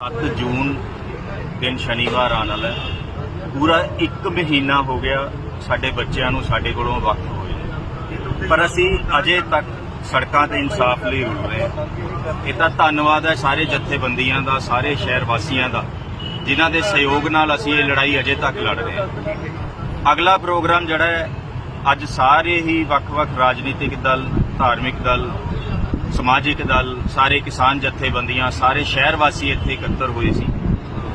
7 ਜੂਨ ਦਿਨ ਸ਼ਨੀਵਾਰ ਆਉਣ ਵਾਲਾ ਪੂਰਾ 1 ਮਹੀਨਾ ਹੋ ਗਿਆ ਸਾਡੇ ਬੱਚਿਆਂ ਨੂੰ ਸਾਡੇ ਕੋਲੋਂ ਵੱਖ ਹੋਏ ਪਰ ਅਸੀਂ ਅਜੇ ਤੱਕ ਸੜਕਾਂ ਤੇ ਇਨਸਾਫ ਲਈ ਰੁਲ ਰਹੇ ਹਾਂ। ਇਹ ਤਾਂ ਧੰਨਵਾਦ ਹੈ ਸਾਰੇ ਜਥੇਬੰਦੀਆਂ ਦਾ, ਸਾਰੇ ਸ਼ਹਿਰ ਵਾਸੀਆਂ ਦਾ, ਜਿਨ੍ਹਾਂ ਦੇ ਸਹਿਯੋਗ ਨਾਲ ਅਸੀਂ ਇਹ ਲੜਾਈ ਅਜੇ ਤੱਕ ਲੜ ਰਹੇ ਹਾਂ। ਅਗਲਾ ਪ੍ਰੋਗਰਾਮ ਜਿਹੜਾ ਹੈ, ਅੱਜ ਸਾਰੇ ਹੀ ਵੱਖ-ਵੱਖ ਰਾਜਨੀਤਿਕ ਦਲ, ਧਾਰਮਿਕ ਦਲ ਸਮਾਜਿਕ ਦਲ, ਸਾਰੇ ਕਿਸਾਨ ਜਥੇਬੰਦੀਆਂ, ਸਾਰੇ ਸ਼ਹਿਰ ਵਾਸੀ ਇੱਥੇ ਇਕੱਤਰ ਹੋਏ ਸੀ।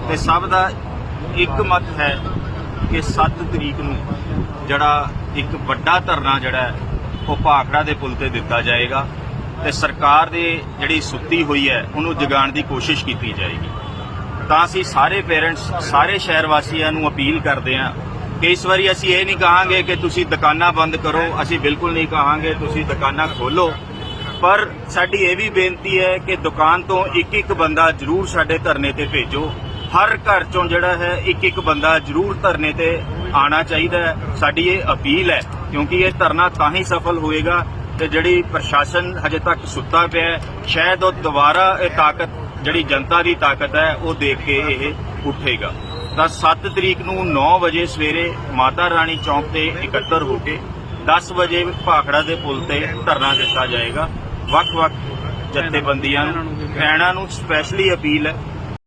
ਤੇ ਸਭ ਦਾ ਇੱਕ ਮਤ ਹੈ ਕਿ 7 ਤਰੀਕ ਨੂੰ ਜਿਹੜਾ ਇੱਕ ਵੱਡਾ ਧਰਨਾ ਜਿਹੜਾ ਉਹ ਭਾਖੜਾ ਦੇ ਪੁਲ ਤੇ ਦਿੱਤਾ ਜਾਏਗਾ ਤੇ ਸਰਕਾਰ ਦੇ ਜਿਹੜੀ ਸੁੱਤੀ ਹੋਈ ਹੈ, ਉਹਨੂੰ ਜਗਾਉਣ ਦੀ ਕੋਸ਼ਿਸ਼ ਕੀਤੀ ਜਾਏਗੀ। ਤਾਂ ਅਸੀਂ ਸਾਰੇ ਪੇਰੈਂਟਸ ਸਾਰੇ ਸ਼ਹਿਰ ਵਾਸੀਆਂ ਨੂੰ ਅਪੀਲ ਕਰਦੇ ਹਾਂ ਕਿ ਇਸ ਵਾਰੀ ਅਸੀਂ ਇਹ ਨਹੀਂ ਕਹਾਂਗੇ ਕਿ ਤੁਸੀਂ ਦੁਕਾਨਾਂ ਬੰਦ ਕਰੋ, ਅਸੀਂ ਬਿਲਕੁਲ ਨਹੀਂ ਕਹਾਂਗੇ ਤੁਸੀਂ ਦੁਕਾਨਾਂ ਖੋਲੋ। ਪਰ ਸਾਡੀ ਇਹ ਵੀ ਬੇਨਤੀ ਹੈ ਕਿ ਦੁਕਾਨ ਤੋਂ ਇੱਕ ਇੱਕ ਬੰਦਾ ਜ਼ਰੂਰ ਸਾਡੇ ਧਰਨੇ ਤੇ ਭੇਜੋ। ਹਰ ਘਰ ਚੋਂ ਜਿਹੜਾ ਹੈ ਇੱਕ ਇੱਕ ਬੰਦਾ ਜ਼ਰੂਰ ਧਰਨੇ ਤੇ ਆਣਾ ਚਾਹੀਦਾ ਹੈ। ਸਾਡੀ ਇਹ ਅਪੀਲ ਹੈ, ਕਿਉਂਕਿ ਇਹ ਧਰਨਾ ਤਾਂ ਹੀ ਸਫਲ ਹੋਏਗਾ ਤੇ ਜਿਹੜੀ ਪ੍ਰਸ਼ਾਸਨ ਹਜੇ ਤੱਕ ਸੁੱਤਾ ਪਿਆ ਹੈ, ਸ਼ਾਇਦ ਉਹ ਦੁਬਾਰਾ ਇਹ ਤਾਕਤ, ਜਿਹੜੀ ਜਨਤਾ ਦੀ ਤਾਕਤ ਹੈ, ਉਹ ਦੇਖ ਕੇ ਇਹ ਉੱਠੇਗਾ। ਤਾਂ 7 ਤਰੀਕ ਨੂੰ 9 ਵਜੇ ਸਵੇਰੇ ਮਾਤਾ ਰਾਣੀ ਚੌਂਕ ਤੇ ਇਕੱਤਰ ਹੋ ਕੇ 10 ਵਜੇ ਭਾਖੜਾ ਦੇ ਪੁਲ ਤੇ ਧਰਨਾ ਦਿੱਤਾ ਜਾਏਗਾ। ਵੱਖ-ਵੱਖ ਜਥੇਬੰਦੀਆਂ ਨੂੰ ਭੈਣਾਂ ਨੂੰ ਸਪੈਸ਼ਲੀ ਅਪੀਲ ਹੈ।